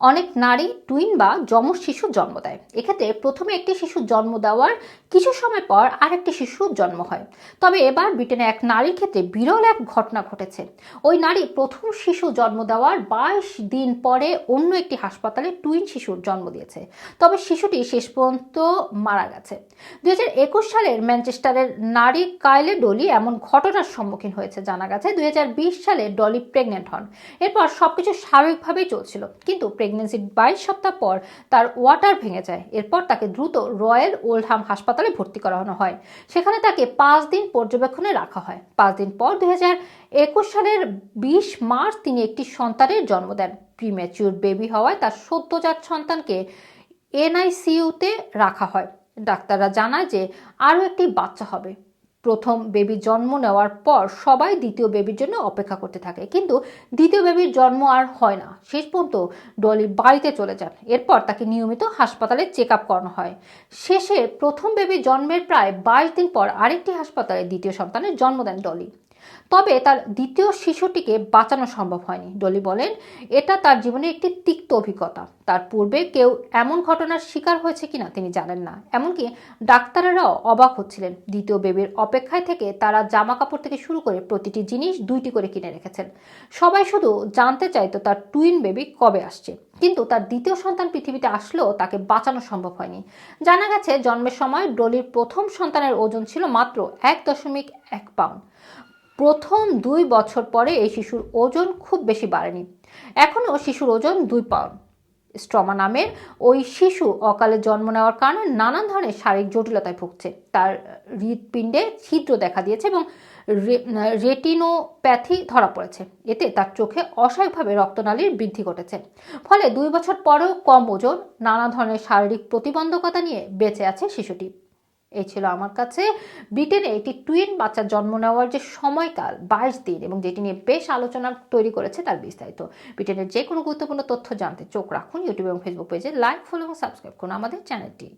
অনেক নারী টুইন বা যমজ শিশুর জন্ম দেয়। এক্ষেত্রে প্রথমে একটি শিশুর জন্ম দেওয়ার কিছু সময় পর আরেকটি শিশুর জন্ম হয়। তবে এবার ব্রিটেনে এক নারীর ক্ষেত্রে বিরল এক ঘটনা ঘটেছে। ওই নারী প্রথম শিশু জন্ম দেওয়ার বাইশ দিন পরে অন্য একটি হাসপাতালে টুইন শিশুর জন্ম দিয়েছে। তবে শিশুটি শেষ পর্যন্ত মারা গেছে। দু একুশ সালের ম্যানচেস্টারের নারী কাইলে ডলি এমন ঘটনার সম্মুখীন হয়েছে, জানা গেছে। দুই হাজার বিশ সালে ডলি প্রেগনেন্ট হন। এরপর সবকিছু স্বাভাবিকভাবেই চলছিল, কিন্তু প্রেগনেন্সির বাইশ সপ্তাহ পর তার ওয়াটার ভেঙে যায়। এরপর তাকে দ্রুত রয়্যাল ওল্ডহাম হাসপাতালে ভর্তি করানো হয়। সেখানে তাকে পাঁচ দিন পর্যবেক্ষণে রাখা হয়। পাঁচ দিন পর দুই একুশ সালের বিশ মার্চ তিনি একটি সন্তানের জন্ম দেন। প্রিম্যাচিউর বেবি হওয়ায় তার সদ্যজাত সন্তানকে এনআইসিইউতে রাখা হয়। ডাক্তাররা জানায় যে আরও একটি বাচ্চা হবে। প্রথম বেবি জন্ম নেওয়ার পর সবাই দ্বিতীয় বেবির জন্য অপেক্ষা করতে থাকে। কিন্তু দ্বিতীয় বেবির জন্ম আর হয় না। শেষ পর্যন্ত ডলি বাড়িতে চলে যান। এরপর তাকে নিয়মিত হাসপাতালে চেক আপ করানো হয়। শেষে প্রথম বেবি জন্মের প্রায় বাইশ দিন পর আরেকটি হাসপাতালে দ্বিতীয় সন্তানের জন্ম দেন ডলি। তবে তার দ্বিতীয় শিশুটিকে বাঁচানো সম্ভব হয়নি। ডলি বলেন, এটা তার জীবনে একটি তিক্ত অভিজ্ঞতা। তার পূর্বে কেউ এমন ঘটনার শিকার হয়েছে কিনা তিনি জানেন না। এমনকি ডাক্তারেরাও অবাক হচ্ছিলেন। দ্বিতীয় বেবির অপেক্ষায় থেকে তারা জামা কাপড় থেকে শুরু করে প্রতিটি জিনিস দুইটি করে কিনে রেখেছেন। সবাই শুধু জানতে চাইতো তার টুইন বেবি কবে আসছে। কিন্তু তার দ্বিতীয় সন্তান পৃথিবীতে আসলেও তাকে বাঁচানো সম্ভব হয়নি। জানা গেছে, জন্মের সময় ডলির প্রথম সন্তানের ওজন ছিল মাত্র এক দশমিক এক পাউন্ড। প্রথম দুই বছর পরে এই শিশুর ওজন খুব বেশি বাড়েনি। এখনও শিশুর ওজন দুই পাউন্ড। স্ট্রমা নামের ওই শিশু অকালে জন্ম নেওয়ার কারণে নানান ধরনের শারীরিক জটিলতায় ভুগছে। তার হৃৎপিণ্ডে ছিদ্র দেখা দিয়েছে এবং রেটিনোপ্যাথি ধরা পড়েছে। এতে তার চোখে অস্বাভাবিকভাবে রক্তনালীর বৃদ্ধি ঘটেছে। ফলে দুই বছর পরেও কম ওজন, নানা ধরনের শারীরিক প্রতিবন্ধকতা নিয়ে বেঁচে আছে শিশুটি। এই ছিল আমার কাছে। ব্রিটেনে একটি টুইন বাচ্চার জন্ম নেওয়ার যে সময়কাল, বাইশ দিন, এবং যেটি নিয়ে বেশ আলোচনা তৈরি করেছে তার বিস্তারিত। ব্রিটেনের যে কোনো গুরুত্বপূর্ণ তথ্য জানতে চোখ রাখুন ইউটিউব এবং ফেসবুক পেজে লাইক ফলো এবং সাবস্ক্রাইব করুন আমাদের চ্যানেলটি